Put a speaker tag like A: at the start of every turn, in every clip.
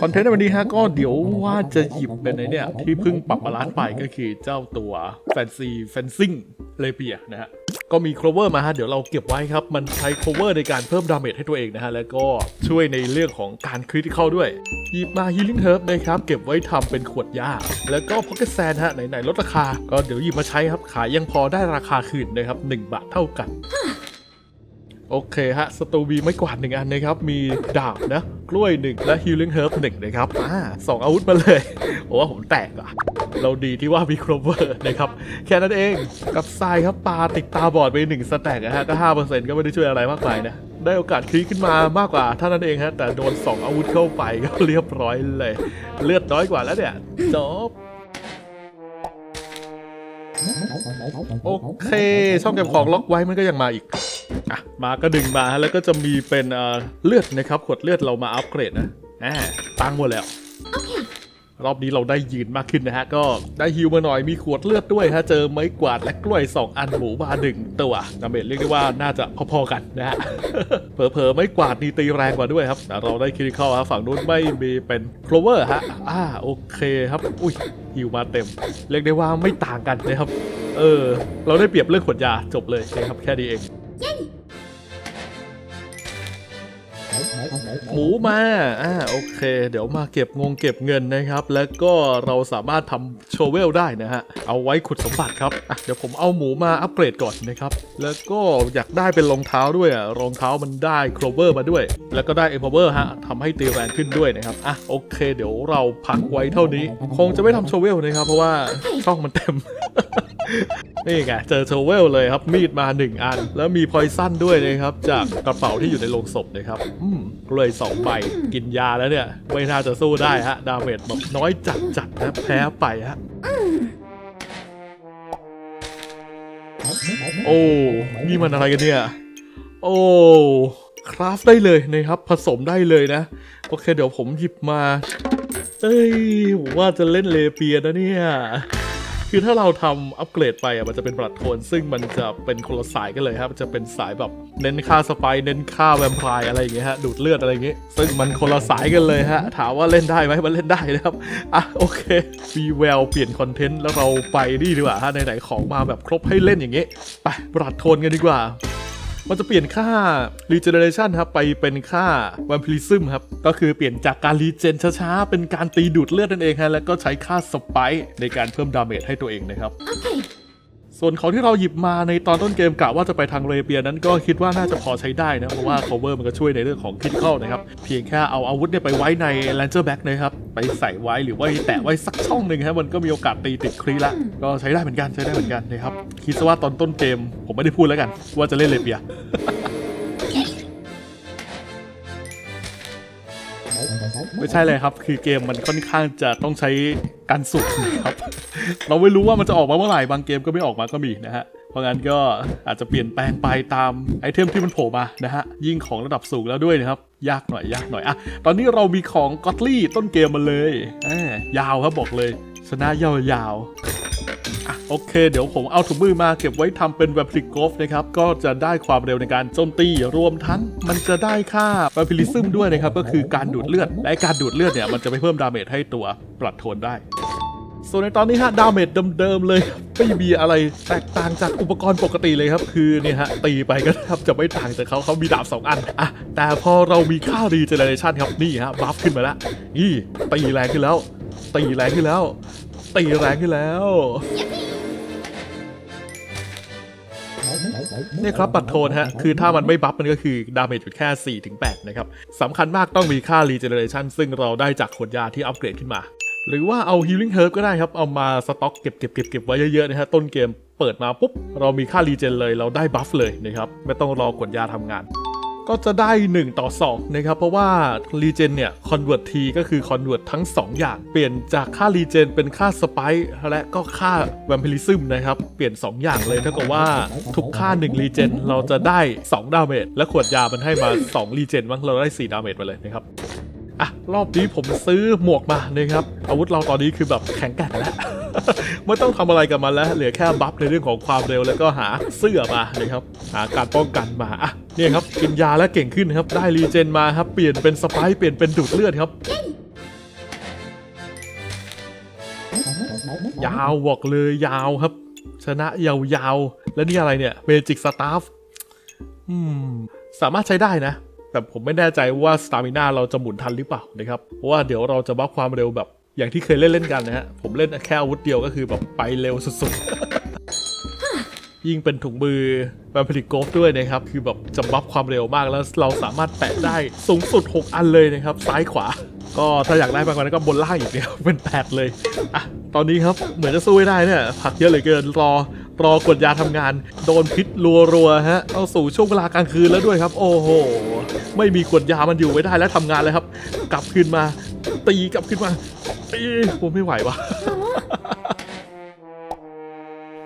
A: คอนเทนต์ในวันนี้ฮะก็เดี๋ยวว่าจะหยิบเป็นไอเนี่ย ที่เพิ่งปรับบาลานซ์ไปก็คือเจ้าตัวแฟนซีแฟนซิงเลเปียนะฮะก็มีโครเวอร์มาฮะ เดี๋ยวเราเก็บไว้ครับ มันใช้โครเวอร์ในการเพิ่มดาเมจให้ตัวเองนะฮะ แล้วก็ช่วยในเรื่องของการคริติคอลด้วยหยิบมา Healing Herb นะครับ เก็บไว้ทำเป็นขวดยา แล้วก็ Pocket Sand ฮะ ไหน ๆ ลดราคา ก็เดี๋ยวหยิบมาใช้ครับ ขายยังพอได้ราคาคืนนะครับ 1 บาทเท่ากัน โอเคฮะ สตูบีไม่กวาดหนึ่งอันนะครับ มีดาบนะ กล้วยหนึ่งและ Healing Herb หนึ่งนะครับอ่าสองอาวุธมาเลย โอ้ว่าผมแตกอะ เราดีที่ว่ามีโครเวอร์นะครับ แค่นั้นเอง กับทรายครับปลาติดตาบอดไปหนึ่งสแต็กอะฮะ ก็ห้าเปอร์เซ็นต์ก็ไม่ได้ช่วยอะไรมากมายนะ ได้โอกาสคลิกขึ้นมามากกว่าเท่านั้นเองฮะ แต่โดน2อาวุธเข้าไปก็เรียบร้อยเลย เลือดน้อยกว่าแล้วเนี่ย จบ โอเค ช่องเก็บของล็อกไว้มันก็ยังมาอีกอะมาก็ดึงมาแล้วก็จะมีเป็นเอ่อเลือดนะครับขวดเลือดเรามาอัปเกรดนะอ่าตั้งหมดแล้ว รอบนี้เราได้ยืนมากขึ้นนะฮะ ก็ได้ฮิวมาหน่อยมีขวดเลือดด้วยฮะ เจอไม้กวาดและกล้วย 2 อันหมูมาหนึ่งตัวดาเมจเรียกได้ว่าน่าจะพอๆกันนะฮะ เผลอๆไม้กวาดนี่ตีแรงกว่าด้วยครับแต่เราได้คริคอลฮะฝั่งนู้นไม่มีเป็นโคลเวอร์ฮะอ่าโอเคครับ อุ้ยฮิวมาเต็ม เรียกได้ว่าไม่ต่างกันนะครับ เออ เราได้เปรียบเรื่องขวดยาจบเลยนะครับแค่นี้เอง หมูมาอ่าโอเค เดี๋ยวมาเก็บงงเก็บเงินนะครับ แล้วก็เราสามารถทำโชเวลได้นะฮะ เอาไว้ขุดสมบัติครับอะเดี๋ยวผมเอาหมูมาอัปเกรดก่อนนะครับ แล้วก็อยากได้เป็นรองเท้าด้วยอะรองเท้ามันได้โครเวอร์มาด้วย แล้วก็ได้เอ p เ w อร์ฮะทำให้ตีแรงขึ้นด้วยนะครับอะโอเค เดี๋ยวเราพักไว้เท่านี้ คงจะไม่ทำโชเวลนะครับ เพราะว่าช่องมันเต็ม นี่ไงเจอโชเวลเลยครับ มีดมา 1 อัน แล้วมีพอยซันด้วยนะครับ จากกระเป๋าที่อยู่ในโรงศพนะครับอืมเลยสองใบกินยาแล้วเนี่ย ไม่น่าจะสู้ได้ฮะ ดาเมจแบบน้อยจัดจัดนะแพ้ไปฮะโอ้นี่มันอะไรกันเนี่ย โอ้คราฟได้เลยนะครับ ผสมได้เลยนะ โอเค เดี๋ยวผมหยิบมา เอ้ยว่าจะเล่นเลเปียนะเนี่ย คือถ้าเราทำอัปเกรดไปอะมันจะเป็นบลัดโทนซึ่งมันจะเป็นคนละสายกันเลยครับมันจะเป็นสายแบบเน้นค่าสไปเน้นค่าแวมไพร์อะไรอย่างเงี้ยฮะดูดเลือดอะไรอย่างเงี้ยซึ่งมันคนละสายกันเลยฮะถามว่าเล่นได้ไหมมันเล่นได้นะครับอะโอเคมีแววเปลี่ยนคอนเทนต์แล้วเราไปนี่ดีกว่าฮะไหนๆของมาแบบครบให้เล่นอย่างเงี้ยไปบลัดโทนกันดีกว่า มันจะเปลี่ยนค่า regeneration ครับไปเป็นค่า vampirism ครับ ก็คือเปลี่ยนจากการ regen ช้าๆ เป็นการตีดูดเลือดนั่นเองฮะแล้วก็ใช้ค่า spike ในการเพิ่มดาเมจให้ตัวเองนะครับ ส่วนของที่เราหยิบมาในตอนต้นเกมกะว่าจะไปทางเรเบียนั้นก็คิดว่าน่าจะพอใช้ได้นะเพราะว่า cover มันก็ช่วยในเรื่องของ critical นะครับ เพียงแค่เอาอาวุธเนี่ยไปไว้ใน lancer back นะครับ ไปใส่ไว้หรือว่าแตะไว้สักช่องหนึ่งฮะมันก็มีโอกาสตีติดครีละ ก็ใช้ได้เหมือนกันใช้ได้เหมือนกันนะครับคิดซะว่าตอนต้นเกมผมไม่ได้พูดแล้วกัน ว่าจะเล่นเรเบีย ไม่ใช่เลยครับ คือเกมมันค่อนข้างจะต้องใช้การสุกนะครับ เราไม่รู้ว่ามันจะออกมาเมื่อไหร่บางเกมก็ไม่ออกมาก็มีนะฮะเพราะงั้นก็อาจจะเปลี่ยนแปลงไปตามไอเทมที่มันโผล่มานะฮะยิ่งของระดับสูงแล้วด้วยนะครับ ยากหน่อยยากหน่อยอะตอนนี้เรามีของกอตลี่ต้นเกมมาเลยอ่ยาวครับบอกเลย ชนะยาวๆ โอเค เดี๋ยวผมเอาถุงมือมาเก็บไว้ทำเป็นแวมพิลิกฟนะครับ ก็จะได้ความเร็วในการโจมตีรวมทั้ง มันจะได้ค่าแวมพิลิซึมด้วยนะครับ ก็คือการดูดเลือด และการดูดเลือดเนี่ย มันจะไปเพิ่มดาเมจให้ตัวปลัดโทนได้ ส่วนในตอนนี้ฮะดาเมจเดิมๆเลยไม่มีอะไรแตกต่างจากอุปกรณ์ปกติเลยครับ คือเนี่ยฮะตีไปก็แทบจะไม่ต่างจากเขาเขามีดาบสองอันอะแต่พอเรามีค่ารีเจเนเรชันครับนี่ฮะบัฟขึ้นมาแล้วนี่ตีแรงขึ้นแล้วตีแรงขึ้นแล้วตีแรงขึ้นแล้ว เนี่ยครับปัดโทนฮะ คือถ้ามันไม่บัฟมันก็คือดาเมจอยู่แค่4-8นะครับสำคัญมากต้องมีค่า regeneration ซึ่งเราได้จากขวดยาที่อัปเกรดขึ้นมา หรือว่าเอา healing herb ก็ได้ครับ เอามาสต็อกเก็บเก็บเก็บเก็บไว้เยอะๆนะฮะต้นเกมเปิดมาปุ๊บ เรามีค่า regen เลยเราได้บัฟเลยนะครับไม่ต้องรอกดยาทำงาน ก็จะได้ 1 ต่อ 2 นะครับ เพราะว่า regen เนี่ย convert t ก็คือ convert ทั้ง 2 อย่าง เปลี่ยนจากค่า regen เป็นค่า spike และก็ค่า vampirism นะครับ เปลี่ยน 2 อย่างเลยเท่ากับว่าทุกค่า1 regen เราจะได้ 2 ดาเมจและขวดยามันให้มา2 regen มั้งเราได้ 4 ดาเมจไปเลยนะครับ อะรอบนี้ผมซื้อหมวกมานะครับ อาวุธเราตอนนี้คือแบบแข็งแกร่งแล้วไม่ต้องทำอะไรกับมันแล้ว เหลือแค่บัฟในเรื่องของความเร็วแล้วก็หาเสื้อมานะครับหาการป้องกันมาอะเนี่ยครับกินยาแล้วเก่งขึ้นครับ ได้รีเจนมาครับ เปลี่ยนเป็นสไปร์เปลี่ยนเป็นดูดเลือดครับยาวบอกเลยยาวครับ ชนะยาวๆ แล้วนี่อะไรเนี่ยเมจิกสตาฟสามารถใช้ได้นะ แต่ผมไม่แน่ใจว่าสตามิน่าเราจะหมุนทันหรือเปล่านะครับเพราะว่าเดี๋ยวเราจะบัฟความเร็วแบบอย่างที่เคยเล่นเล่นกันนะฮะ ผมเล่นแค่อาวุธเดียวก็คือแบบไปเร็วสุดๆ ยิ่งเป็นถุงมือแวมพลิโกฟด้วยนะครับ คือแบบจะบัฟความเร็วมากแล้วเราสามารถแปะได้สูงสุด 6 อันเลยนะครับ ซ้ายขวา ก็ถ้าอยากได้มากกว่านั้นก็บนล่างอีกเนี่ยเป็นแปดเลยอะตอนนี้ครับเหมือนจะสู้ไม่ได้เนี่ยผักเยอะเหลือเกินรอ รอกดยาทำงาน โดนพิษรัวๆฮะเอาสู่ช่วงเวลากลางคืนแล้วด้วยครับ โอ้โห ไม่มีกดยามันอยู่ไม่ได้แล้วทำงานเลยครับ กลับคืนมา ตีกลับขึ้นมาตีผมไม่ไหววะ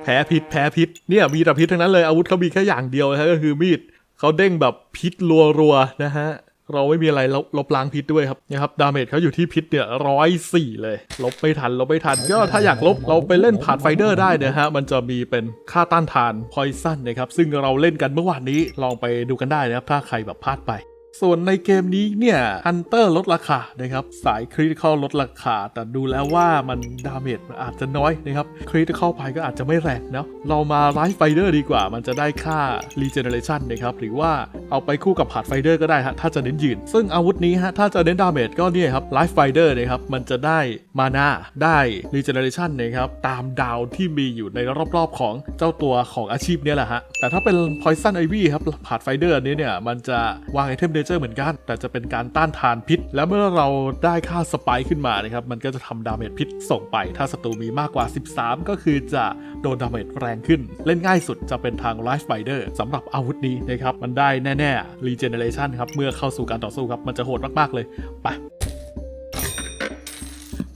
A: แพ้พิษแพ้พิษเนี่ยมีแต่พิษทั้งนั้นเลยอาวุธเขามีแค่อย่างเดียวนะฮะก็คือมีดเขาเด้งแบบพิษรัวๆนะฮะ เราไม่มีอะไรลบลบล้างพิษด้วยครับนะครับดาเมจเขาอยู่ที่พิษเนี่ยร้อยสี่เลย ลบไม่ทันลบไม่ทัน ก็ถ้าอยากลบเราไปเล่นผ่านไฟเดอร์ได้นะฮะมันจะมีเป็นค่าต้านทานพอยซันนะครับซึ่งเราเล่นกันเมื่อวานนี้ลองไปดูกันได้นะครับถ้าใครแบบพลาดไป ส่วนในเกมนี้เนี่ยฮันเตอร์ลดราคานะครับสายคริติคอลลดราคา แต่ดูแล้วว่ามันดาเมจมันอาจจะน้อยนะครับคริติคอลไปก็อาจจะไม่แรงเนาะเรามาไลฟ์ไฟเดอร์ดีกว่า มันจะได้ค่า regeneration นะครับหรือว่าเอาไปคู่กับผาดไฟเดอร์ก็ได้ฮะถ้าจะเน้นยืน ซึ่งอาวุธนี้ฮะถ้าจะเน้นดาเมจก็เนี่ยครับไลฟ์ไฟเดอร์นะครับมันจะได้มานาได้ regeneration นะครับตามดาวที่มีอยู่ในรอบๆของเจ้าตัวของอาชีพเนี่ยแหละฮะแต่ถ้าเป็น poison ivy ครับผาดไฟเดอร์นี้เนี่ยมันจะวางไอเทมเดเจอร์เหมือนกัน แต่จะเป็นการต้านทานพิษ แล้วเมื่อเราได้ค่าสไปค์ขึ้นมานะครับมันก็จะทำดาเมจพิษส่งไป ถ้าศัตรูมีมากกว่า 13 ก็คือจะโดนดาเมจแรงขึ้น เล่นง่ายสุดจะเป็นทางไลฟ์ไบเดอร์สำหรับอาวุธนี้นะครับมันได้แน่ๆรีเจเนเรชันครับเมื่อเข้าสู่การต่อสู้ครับมันจะโหดมากๆเลยไป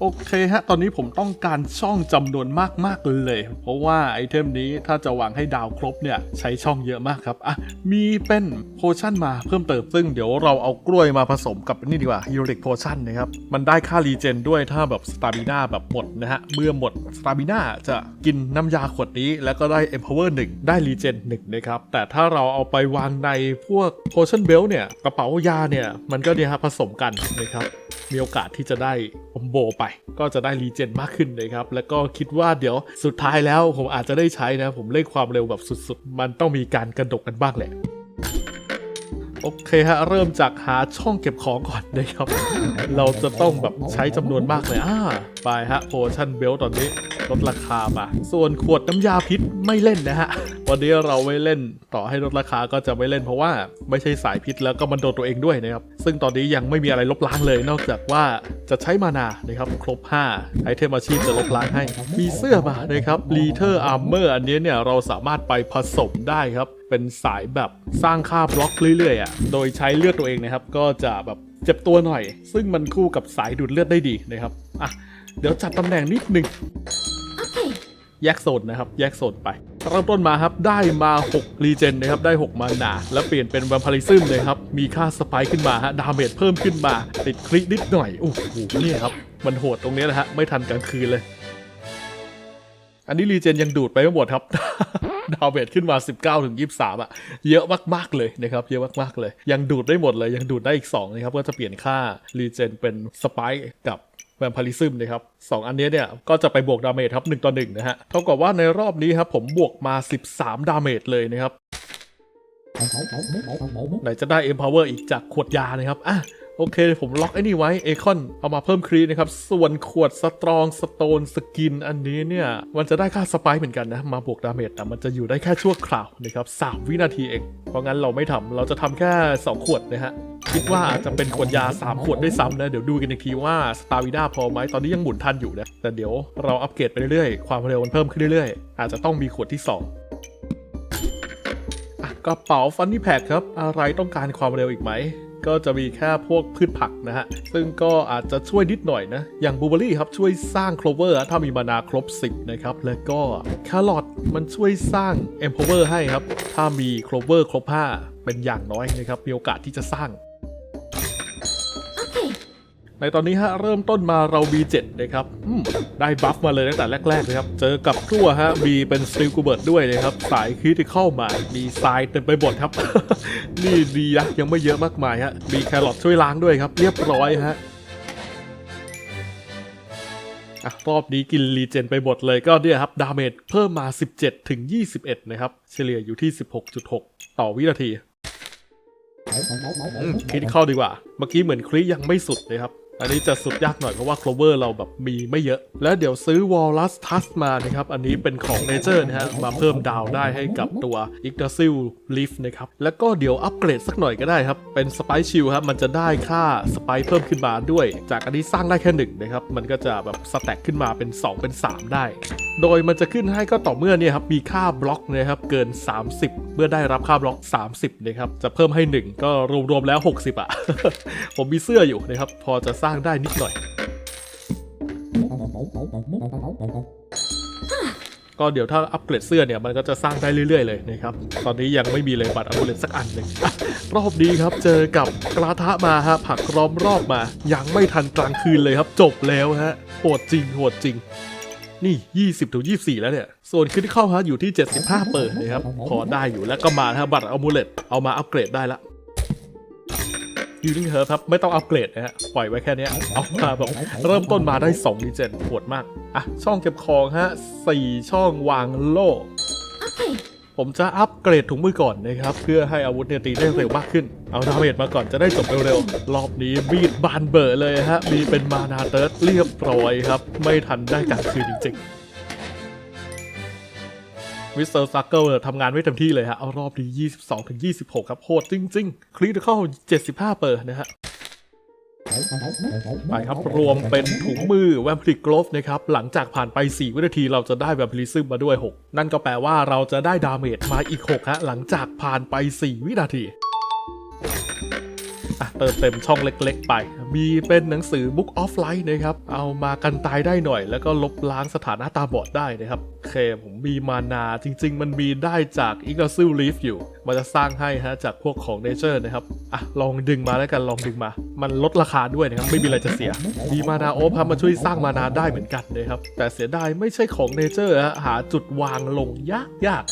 A: โอเคฮะ ตอนนี้ผมต้องการช่องจำนวนมากๆเลย เพราะว่าไอเทมนี้ถ้าจะวางให้ดาวครบเนี่ยใช้ช่องเยอะมากครับ อะ มีเป็นโพชั่นมาเพิ่มเติมซึ่งเดี๋ยวเราเอากล้วยมาผสมกับนี่ดีกว่าฮิโร i ิกโพชั่นนะครับ มันได้ค่ารีเจนด้วยถ้าแบบสตา m ิน่าแบบหมดนะฮะ เมื่อหมดสตา m ิน่าจะกินน้ำยาขวดนี้ แล้วก็ได้ Empower 1ได้รีเจน1นะครับ แต่ถ้าเราเอาไปวางในพวกโพชั่นเบลเนี่ยกระเป๋ายาเนี่ยมันก็เนี่ยฮะผสมกันนะครับ มีโอกาสที่จะได้คอมโบไป ก็จะได้รีเจนมากขึ้นนะครับ แล้วก็คิดว่าเดี๋ยวสุดท้ายแล้วผมอาจจะได้ใช้นะ ผมเล่นความเร็วแบบสุดๆ มันต้องมีการกระดกกันบ้างแหละโอเคฮะ เริ่มจากหาช่องเก็บของก่อนนะครับ เราจะต้องแบบใช้จำนวนมากเลยอ่าไปฮะโพชั่นเบลตอนนี้ ลดราคามาส่วนขวดน้ำยาพิษไม่เล่นนะฮะ วันนี้เราไม่เล่นต่อให้ลดราคาก็จะไม่เล่นเพราะว่าไม่ใช่สายพิษแล้วก็มันโดนตัวเองด้วยนะครับ ซึ่งตอนนี้ยังไม่มีอะไรลบล้างเลย นอกจากว่าจะใช้มานานะครับ ครบ 5 ไอเทมอาชีพจะลบล้างให้ มีเสื้อมานะครับลีเทอร์อาร์เมอร์อันนี้เนี่ยเราสามารถไปผสมได้ครับ เป็นสายแบบสร้างค่าบล็อกเรื่อยๆอะโดยใช้เลือดตัวเองนะครับ ก็จะแบบเจ็บตัวหน่อย ซึ่งมันคู่กับสายดูดเลือดได้ดีนะครับอะเดี๋ยวจัดตำแหน่งนิดหนึ่ง แยกโซนนะครับ แยกโซนไปเริ่มต้นมาครับ ได้มา6รีเจนนะครับ ได้ 6 มานาแล้วเปลี่ยนเป็นแวมพาริซึมเลยครับ มีค่าสไปค์ขึ้นมาฮะ ดาเมจเพิ่มขึ้นมา ติดคลิกนิดหน่อย โอ้โหนี่ครับ มันโหดตรงนี้แหละฮะ ไม่ทันกลางคืนเลย อันนี้รีเจนยังดูดไปไม่หมดครับดาวเมจขึ้นมา 19ถึง23อะ เยอะมากๆเลยนะครับ เยอะมากๆเลย ยังดูดได้หมดเลย ยังดูดได้อีก 2 นะครับ ก็จะเปลี่ยนค่ารีเจนเป็นสไปค์กับ แวมพาริซึมนะครับสองอันนี้เนี่ยก็จะไปบวกดาเมจครับ1ต่อ1นะฮะเท่ากับว่าในรอบนี้ครับผมบวกมา 13 ดาเมจเลยนะครับไหนจะได้ Empower อีกจากขวดยานะครับอะ โอเค ผมล็อกไอ้นี่ไว้เอคอนเอามาเพิ่มครีนะครับ ส่วนขวดสตรองสโตนสกินอันนี้เนี่ย มันจะได้ค่าสไปค์เหมือนกันนะ มาบวกดาเมจแต่มันจะอยู่ได้แค่ชั่วคราวนะครับสามวินาทีเอง เพราะงั้นเราไม่ทำเราจะทำแค่ 2 ขวดนะฮะ คิดว่าอาจจะเป็นขวดยา 3 ขวดด้วยซ้ำนะ เดี๋ยวดูกันอีกทีว่าสตาร์วิด้าพอไหมตอนนี้ยังหมุนทันอยู่นะแต่เดี๋ยวเราอัปเกรดไปเรื่อยๆความเร็วมันเพิ่มขึ้นเรื่อยๆ อาจจะต้องมีขวดที่2อะกระเป๋าฟันนี่แพดครับ อะไรต้องการความเร็วอีกไหม ก็จะมีแค่พวกพืชผักนะฮะ ซึ่งก็อาจจะช่วยนิดหน่อยนะ อย่างบูเบอรี่ครับช่วยสร้างโคลเวอร์ถ้ามีมานาครบ 10 นะครับ แล้วก็แครอทมันช่วยสร้าง Empower ให้ครับ ถ้ามีโคลเวอร์ครบ 5 เป็นอย่างน้อยนะครับ มีโอกาสที่จะสร้าง ในตอนนี้ฮะเริ่มต้นมาเรามี7นะครับได้บัฟมาเลยตั้งแต่แรกๆเลยครับ เจอกับทั่วฮะมีเป็นสติลกูเบิร์ดด้วยนะครับ สายคริติเข้ามา มีทรายเต็มไปหมดครับ นี่ดีนะยังไม่เยอะมากมายฮะ มีแครอทช่วยล้างด้วยครับ เรียบร้อยฮะรอบนี้กินรีเจนไปหมดเลยก็เนี่ยครับ ดาเมจเพิ่มมา 17 ถึง 21 นะครับ เฉลี่ยอยู่ที่ 16.6 ต่อวินาทีคริติคอลดีกว่า เมื่อกี้เหมือนคริยังไม่สุดเลยครับ อันนี้จะสุดยากหน่อยเพราะว่าโคลเวอร์เราแบบมีไม่เยอะ แล้วเดี๋ยวซื้อวอลลัสทัสมานะครับ อันนี้เป็นของเนเจอร์นะฮะ มาเพิ่มดาวได้ให้กับตัวอิกดาซิลลิฟนะครับ แล้วก็เดี๋ยวอัปเกรดสักหน่อยก็ได้ครับ เป็นสไปชิลครับ มันจะได้ค่าสไปเพิ่มขึ้นมาด้วย จากอันนี้สร้างได้แค่หนึ่งนะครับ มันก็จะแบบสแต็กขึ้นมาเป็น 2 เป็น 3 ได้ โดยมันจะขึ้นให้ก็ต่อเมื่อเนี่ยครับมีค่าบล็อกนะครับเกิน 30 เมื่อได้รับค่าบล็อก 30นะครับจะเพิ่มให้ 1 ก็รวมๆแล้ว 60 อะ ผมมีเสื้ออยู่นะครับพอจะสร้างได้นิดหน่อย ก็เดี๋ยวถ้าอัปเกรดเสื้อเนี่ยมันก็จะสร้างได้เรื่อย ๆ เลยนะครับ ตอนนี้ยังไม่มีเลยบัตรอัปเกรดสักอันหนึ่งรอบนี้ครับเจอกับกระทะมาฮะผักล้อมรอบมา ยังไม่ทันกลางคืนเลยครับ จบแล้วฮะโหดจริงโหดจริงนี่ 20ถึง24 แล้วเนี่ย ส่วนคริติคอลฮะอยู่ที่ 75 เปิดนะครับ พอได้อยู่แล้วก็มาฮะบัตรอัมูเลตเอามาอัปเกรดได้ละ ยูนิเฮิร์ครับ ไม่ต้องอัปเกรดนะฮะ ปล่อยไว้แค่เนี้ยเอามาแบบเริ่มต้นมาได้2ดีเจนโหดมาก อะ ช่องเก็บของฮะ4ช่องวางโล่
B: Okay.
A: ผมจะอัปเกรดถุงมือก่อนนะครับ เพื่อให้อาวุธเนี่ยตีได้เร็วมากขึ้น เอาดาเมจมาก่อนจะได้จบเร็วๆ รอบนี้บีดบานเบอร์เลยฮะ มีเป็นมานาเติร์ดเรียบร้อยครับ ไม่ทันได้กลางคืนจริงๆ วิสเตอร์ซักเกิลทำงานไม่เต็มที่เลยฮะ เอารอบนี้ 22 ถึง 26 ครับ โหดจริง ๆคลิกเข้า75 เปอร์นะฮะไปครับ รวมเป็นถุงมือแวมพลิกโกลฟนะครับ หลังจากผ่านไป 4 วินาทีเราจะได้แวมพลิซึมมาด้วย 6 นั่นก็แปลว่าเราจะได้ดาเมจมาอีก 6 ฮะ หลังจากผ่านไป 4 วินาที เติมเต็มช่องเล็กๆ ไป มีเป็นหนังสือ Book of Light นะครับ เอามากันตายได้หน่อย แล้วก็ลบล้างสถานะตาบอดได้นะครับโอเคผมมีมานาจริง ๆ มันมีได้จาก i g n a c i l Leaf อยู่ มันจะสร้างให้ฮะจากพวกของ Nature นะครับ อะ ลองดึงมาแล้วกันลองดึงมา มันลดราคาด้วยนะครับ ไม่มีอะไรจะเสีย มีมานาโอฟครับมาช่วยสร้างมานาได้เหมือนกันนะครับ แต่เสียดายไม่ใช่ของ Nature ฮะหาจุดวางลงยากยาก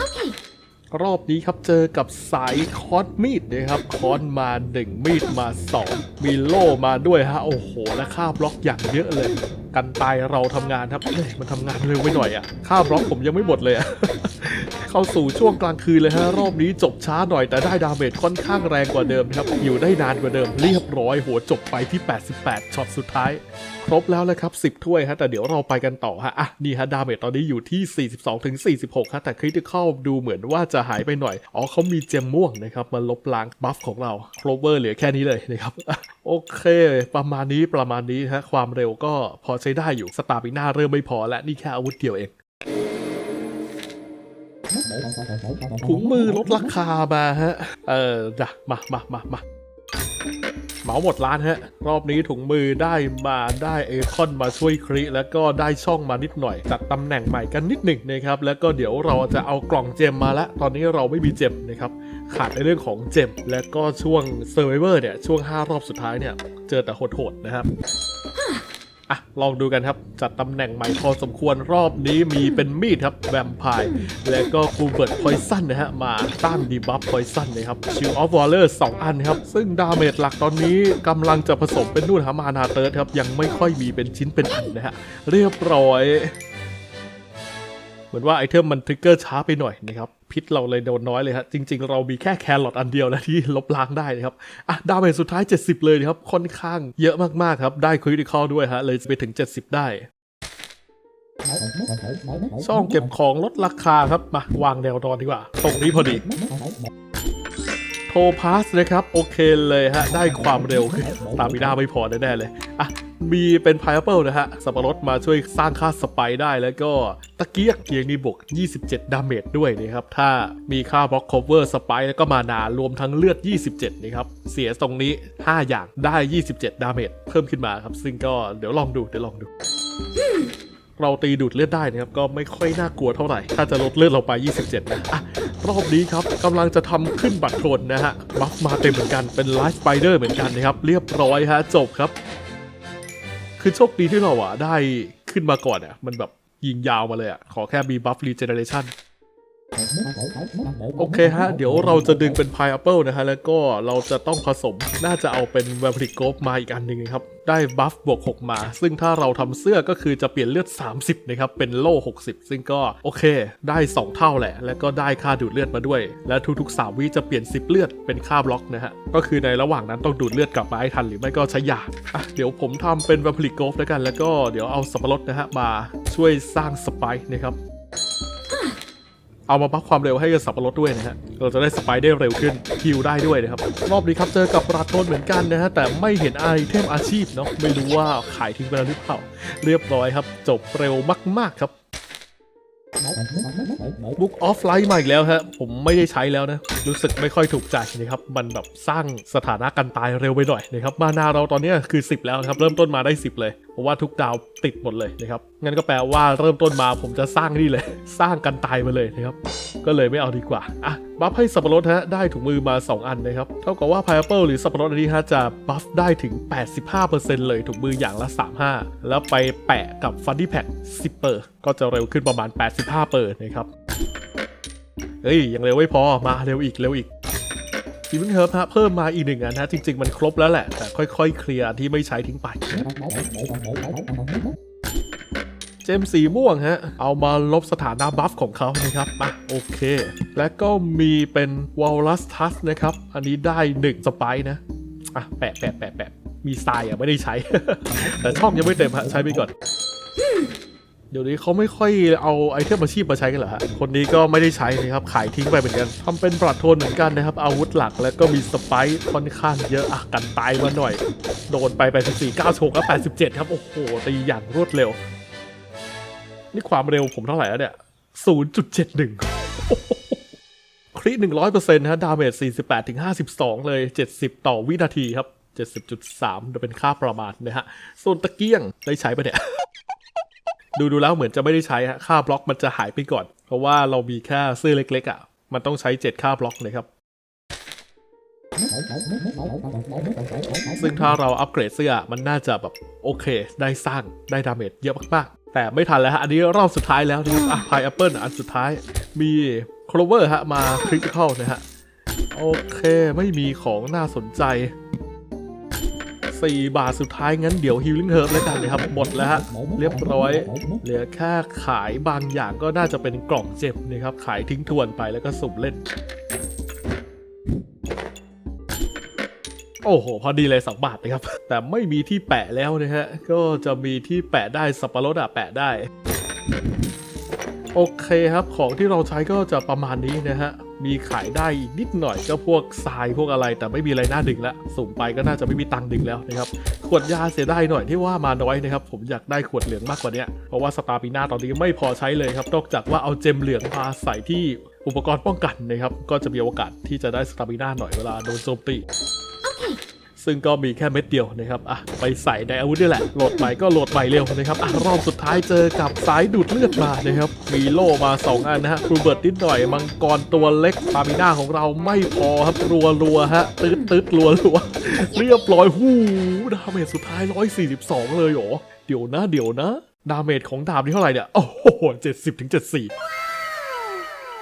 B: Okay.
A: รอบนี้ครับเจอกับสายคอนมีดนะครับคอนมาหนึ่งมีดมาสองมีโล่มาด้วยฮะโอ้โห และค่าบล็อกอย่างเยอะเลย กันตายเราทำงานครับเอ้ยมันทำงานเร็วไปหน่อยอะค่าบล็อกผมยังไม่หมดเลยอะเข้าสู่ช่วงกลางคืนเลยฮะรอบนี้จบช้าหน่อยแต่ได้ดาเมจค่อนข้างแรงกว่าเดิมครับอยู่ได้นานกว่าเดิมเรียบร้อยโหจบไปที่ 88ช็อตสุดท้าย ครบแล้วเลยครับ 10 ถ้วยฮะแต่เดี๋ยวเราไปกันต่อฮะอะนี่ฮะดาเมจตอนนี้อยู่ที่ 42ถึง46ฮะแต่คริติคอลดูเหมือนว่าจะหายไปหน่อย อ๋อเขามีเจมม่วงนะครับมาลบล้างบัฟของเราโครเวอร์เหลือแค่นี้เลยนะครับโอเค ประมาณนี้ประมาณนี้ฮะความเร็วก็พอใช้ได้อยู่สตาร์บิน่าเริ่มไม่พอและนี่แค่อาวุธเดียวเองถุงมือลดราคามาฮะ เออจ้ะมามามามา เหมาหมดร้านฮะ รอบนี้ถุงมือได้มาได้เอคอนมาช่วยคริแล้วก็ได้ช่องมานิดหน่อย จัดตำแหน่งใหม่กันนิดหนึ่งนะครับ แล้วก็เดี๋ยวเราจะเอากล่องเจมมาละตอนนี้เราไม่มีเจมนะครับ ขาดในเรื่องของเจม และก็ช่วงเซอร์ไวเวอร์เนี่ย ช่วง 5 รอบสุดท้ายเนี่ย เจอแต่โหดๆนะครับ ลองดูกันครับ จัดตำแหน่งใหม่พอสมควรรอบนี้มีเป็นมีดครับแวมไพร์และก็คูเบิร์ตพอยซันนะฮะ มาต้านดีบัฟพอยซันนะครับชิลออฟวอลเลอร์สองอันครับ ซึ่งดาเมจหลักตอนนี้กำลังจะผสมเป็นนู่นฮะมานาเติร์ดครับ ยังไม่ค่อยมีเป็นชิ้นเป็นอันนะฮะ เรียบร้อย เหมือนว่าไอเทมมันทริกเกอร์ช้าไปหน่อยนะครับพิษเราเลยโดนน้อยเลยฮะจริง ๆ เรามีแค่แครอทอันเดียวนะที่ลบล้างได้นะครับอะดาเมจสุดท้าย 70 เลยนะครับค่อนข้างเยอะมากๆครับได้คริติคอลด้วยฮะเลยไปถึง 70 ได้ช่องเก็บของลดราคาครับมาวางแนวนอนดีกว่า ตรงนี้พอดีโทพาสนะครับ โอเคเลยฮะ ได้ความเร็วตามีด้าไม่พอแน่ๆเลย อะ มีเป็นพายเปิลนะฮะ สับปะรดมาช่วยสร้างค่าสไปได้แล้วก็ตะเกียกเกียงนี่บวก 27 ดาเมจด้วยนะครับ ถ้ามีค่าบล็อก cover สไปแล้วก็มานารวมทั้งเลือด 27 นะครับ เสียตรงนี้ 5 อย่างได้ 27 ดาเมจเพิ่มขึ้นมาครับ ซึ่งก็เดี๋ยวลองดูเดี๋ยวลองดูเราตีดูดเลือดได้นะครับก็ไม่ค่อยน่ากลัวเท่าไหร่ ถ้าจะลดเลือดเราไป 27 นะอะรอบนี้ครับกำลังจะทำขึ้นบัตรโทนนะฮะบัฟมาเต็มเหมือนกันเป็นไลฟ์สไปเดอร์เหมือนกันนะครับ เรียบร้อยฮะจบครับ คือโชคดีที่เราอะได้ขึ้นมาก่อนอะมันแบบยิงยาวมาเลยอะขอแค่มีบัฟรีเจเนเรชั่น โอเคฮะ เดี๋ยวเราจะดึงเป็น Pineapple นะฮะ แล้วก็เราจะต้องผสมน่าจะเอาเป็น Vampiric Growth มาอีกอันหนึ่งครับ ได้บัฟบวก 6 มา ซึ่งถ้าเราทำเสื้อก็คือจะเปลี่ยนเลือด 30 นะครับ เป็นโล่ 60 ซึ่งก็โอเค ได้ 2 เท่าแหละ แล้วก็ได้ค่าดูดเลือดมาด้วย และทุกๆ 3วิจะเปลี่ยน 10 เลือดเป็นค่าบล็อกนะฮะ ก็คือในระหว่างนั้นต้องดูดเลือดกลับมาให้ทันหรือไม่ก็ใช้ยาอะเดี๋ยวผมทำเป็น Vampiric Growth แล้วกัน แล้วก็เดี๋ยวเอาสับปะรดนะฮะมาช่วยสร้างสไปค์นะครับ เอามาบัฟความเร็วให้กับสับปะรดด้วยนะฮะ เราจะได้สไปได้เร็วขึ้นฮิวได้ด้วยนะครับ รอบนี้ครับเจอกับปราโทนเหมือนกันนะฮะ แต่ไม่เห็นไอเทมอาชีพเนาะ ไม่รู้ว่าขายทิ้งไปแล้วหรือเปล่า เรียบร้อยครับ จบเร็วมาก ๆครับบุ๊กออฟไลน์มาอีกแล้วฮะ ผมไม่ได้ใช้แล้วนะ รู้สึกไม่ค่อยถูกใจนะครับ มันแบบสร้างสถานะกันตายเร็วไปหน่อยนะครับ มานาเราตอนนี้คือ 10 แล้วครับ เริ่มต้นมาได้ 10 เลยเพราะว่าทุกดาวติดหมดเลยนะครับ งั้นก็แปลว่าเริ่มต้นมาผมจะสร้างนี่เลย สร้างกันตายมาเลยนะครับ ก็เลยไม่เอาดีกว่า อะ บัฟให้สับปะรดฮะ ได้ถุงมือมา 2 อันนะครับ เท่ากับว่าพายแอปเปิลหรือสับปะรดอันนี้ฮะจะบัฟได้ถึง 85%เลยถุงมืออย่างละ 35 แล้วไปแปะกับฟันดี้แพ็ก10เปอร์ก็จะเร็วขึ้นประมาณ 85เปอร์นะครับ เฮ้ย ยังเร็วไม่พอ มาเร็วอีก เร็วอีก ฟิมเฮิร์บฮะเพิ่มมาอีกหนึ่งอันนะจริง ๆ มันครบแล้วแหละ แต่ค่อยๆ เคลียร์ที่ไม่ใช้ทิ้งไป เจมสีม่วงฮะ เอามาลบสถานะบัฟของเขานะครับมาโอเค และก็มีเป็นวอลลัสทัสนะครับ อันนี้ได้1สไปร์นะ อะ แปะแปะแปะแปะมีทรายอะ ไม่ได้ใช้ แต่ช่องยังไม่เต็มฮะใช้ไปก่อน เดี๋ยวนี้เขาไม่ค่อยเอาไอเทมอาชีพมาใช้กันเหรอฮะ คนนี้ก็ไม่ได้ใช้นะครับ ขายทิ้งไปเหมือนกันทำเป็นปลัดโทนเหมือนกันนะครับ อาวุธหลักแล้วก็มีสไปค์ค่อนข้างเยอะอะกันตายมาหน่อย โดนไป84 9โชกก็87 ครับ โอ้โห ตีอย่างรวดเร็ว นี่ความเร็วผมเท่าไหร่แล้วเนี่ย 0.71คริ100%นะฮะ ดาเมจ48ถึง52เลย70ต่อวินาทีครับ70.3จะเป็นค่าประมาณนะฮะ ส่วนตะเกียงได้ใช้ปะเนี่ย ดูดูแล้วเหมือนจะไม่ได้ใช้ฮะค่าบล็อกมันจะหายไปก่อน เพราะว่าเรามีแค่เสื้อเล็กๆอะมันต้องใช้ 7 ค่าบล็อกเลยครับ ซึ่งถ้าเราอัปเกรดเสื้อมันน่าจะแบบโอเค ได้สร้างได้ดาเมจเยอะมากๆ แต่ไม่ทันแล้วฮะ อันนี้รอบสุดท้ายแล้วนะครับอะพายแอปเปิลอันสุดท้าย มีโคลเวอร์ฮะมาคริติคอลนะฮะ โอเคไม่มีของน่าสนใจ 4 บาทสุดท้ายงั้นเดี๋ยวฮิลลิ่งเฮิร์บแล้วกันนะครับหมดแล้วฮะเรียบร้อย เหลือแค่ขายบางอย่างก็น่าจะเป็นกล่องเจ็บนะครับขายทิ้งทวนไปแล้วก็สุ่มเล่น โอ้โห พอดีเลย2บาทนะครับ แต่ไม่มีที่แปะแล้วนะฮะก็จะมีที่แปะได้สับปะรดอะแปะได้ โอเคครับของที่เราใช้ก็จะประมาณนี้นะฮะ มีขายได้อีกนิดหน่อยก็พวกทรายพวกอะไร แต่ไม่มีอะไรน่าดึงแล้วสุ่มไปก็น่าจะไม่มีตังค์ดึงแล้วนะครับขวดยาเสียได้หน่อยที่ว่ามาน้อยนะครับผมอยากได้ขวดเหลืองมากกว่านี้เพราะว่าสตาปีนาตอนนี้ไม่พอใช้เลยครับนอกจากว่าเอาเจมเหลืองมาใส่ที่อุปกรณ์ป้องกันนะครับก็จะมีโอกาสที่จะได้สตาร์ปีนาหน่อยเวลาโดนโจมตี ซึ่งก็มีแค่เม็ดเดียวนะครับอะไปใส่ในอาวุธนี่แหละโหลดใหม่ก็โหลดใหม่เร็วนะครับอะรอบสุดท้ายเจอกับสายดูดเลือดมานะครับมีโล่มา 2 อันนะฮะครูเบิร์ตนิดหน่อยมังกรตัวเล็กพามิน่าของเราไม่พอครับรัวรัวฮะตืดตืดรัวรัวเรียบร้อยหูดาเมจสุดท้าย 142 เลยเหรอเดี๋ยวนะเดี๋ยวนะ ดาเมจของดาบนี่เท่าไหร่เนี่ยโอ้โห70ถึง74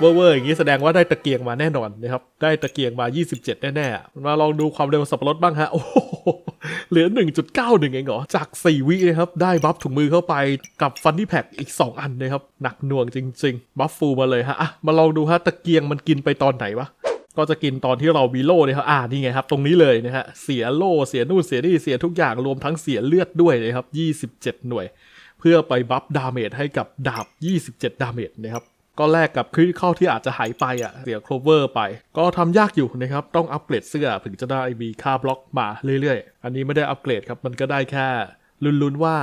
A: เวอร์เวอร์อย่างนี้แสดงว่าได้ตะเกียงมาแน่นอนนะครับ ได้ตะเกียงมา 27 แน่ๆ มาลองดูความเร็วสับปะรดบ้างฮะ โอ้เหลือ 1.91 เองเหรอ จาก 4 วินะครับ ได้บัฟถุงมือเข้าไปกับฟันนี่แพ็กอีก 2 อันนะครับ หนักหน่วงจริง ๆ บัฟฟูมาเลยฮะอะมาลองดูฮะ ตะเกียงมันกินไปตอนไหนวะก็จะกินตอนที่เราวีโล่เนี่ยครับ อ่า นี่ไงครับ ตรงนี้เลยนะฮะ เสียโล่เสียนู่นเสียนี่ เสียทุกอย่าง รวมทั้งเสียเลือดด้วยนะครับ 27 หน่วย เพื่อไปบัฟดาเมจให้กับดาบ 27 ดาเมจนะครับ ก็แลกกับคริติคอลที่อาจจะหายไปอะเสียโคลเวอร์ไป ก็ทำยากอยู่นะครับ ต้องอัปเกรดเสื้อถึงจะได้มีค่าบล็อกมาเรื่อยๆ อันนี้ไม่ได้อัปเกรดครับ มันก็ได้แค่ลุ้นๆว่า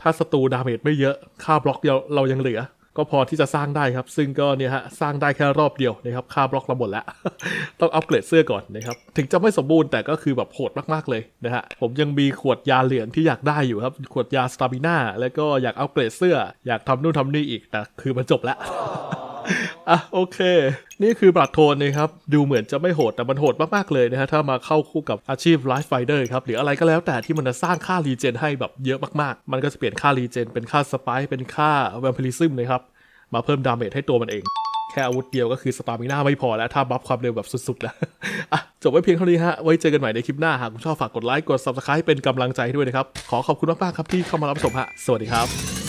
A: ถ้าศัตรูดาเมจไม่เยอะ ค่าบล็อกเราเรายังเหลือ ก็พอที่จะสร้างได้ครับ ซึ่งก็เนี่ยฮะสร้างได้แค่รอบเดียวนะครับค่าบล็อกเราหมดแล้ว ต้องอัปเกรดเสื้อก่อนนะครับ ถึงจะไม่สมบูรณ์แต่ก็คือแบบโหดมากๆเลยนะฮะผมยังมีขวดยาเหลืองที่อยากได้อยู่ครับ ขวดยาสตาบิน่าแล้วก็อยากอัปเกรดเสื้อ อยากทำนู่นทำนี่อีกแต่คือมันจบแล้ว อะโอเค นี่คือบัตรโทนนะครับ ดูเหมือนจะไม่โหด แต่มันโหดมาก ๆ เลยนะฮะ ถ้ามาเข้าคู่กับอาชีพไลฟ์ไฟเดอร์ครับ หรืออะไรก็แล้วแต่ที่มันจะสร้างค่ารีเจนให้แบบเยอะมาก ๆ มันก็จะเปลี่ยนค่ารีเจน เป็นค่าสปค์เป็นค่าแวมพิลิซึมนะครับ มาเพิ่มดาเมจให้ตัวมันเอง แค่อาวุธเดียวก็คือสตามิน่าไม่พอแล้ว ถ้าบัฟความเร็วแบบสุดๆแล้วอะจบไว้เพียงเท่านี้ฮะ ไว้เจอกันใหม่ในคลิปหน้า หากคุณชอบฝากกดไลค์ กด subscribe เป็นกำลังใจให้ด้วยนะครับ ขอขอบคุณมากๆครับที่เข้ามารับชมฮะ สวัสดีครับ